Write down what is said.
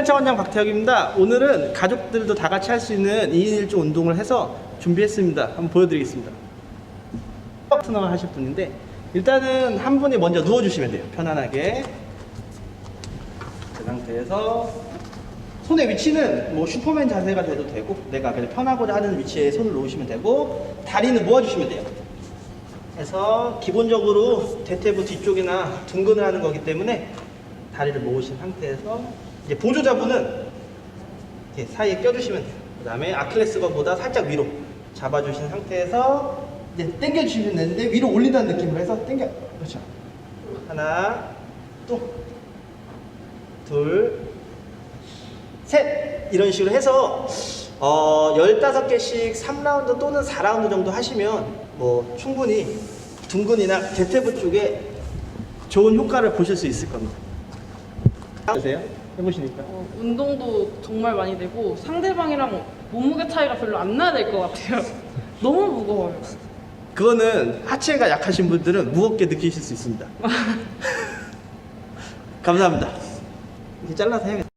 한의사 원장 박태혁입니다. 오늘은 가족들도 다 같이 할 수 있는 2인 1조 운동을 해서 준비했습니다. 한번 보여드리겠습니다. 파트너 하실 분인데 일단은 한 분이 먼저 누워주시면 돼요. 편안하게. 그 상태에서 손의 위치는 뭐 슈퍼맨 자세가 돼도 되고 내가 그냥 편하고자 하는 위치에 손을 놓으시면 되고 다리는 모아주시면 돼요. 해서 기본적으로 대퇴부 뒤쪽이나 둥근을 하는 거기 때문에 다리를 모으신 상태에서 이제 보조자분은 이렇게 사이에 껴주시면 돼요. 그 다음에 아킬레스건보다 살짝 위로 잡아주신 상태에서 이제 당겨주시면 되는데 위로 올린다는 느낌으로 해서 당겨. 그렇죠. 하나, 또, 둘, 셋 이런 식으로 해서 어 15개씩 3라운드 또는 4라운드 정도 하시면 뭐 충분히 둥근이나 대퇴부 쪽에 좋은 효과를 보실 수 있을 겁니다. 보세요. 해보시니까. 어, 운동도 정말 많이 되고 상대방이랑 몸무게 차이가 별로 안 나야 될 것 같아요. 너무 무거워요. 그거는 하체가 약하신 분들은 무겁게 느끼실 수 있습니다. 감사합니다. 이렇게 잘라서 해야겠다.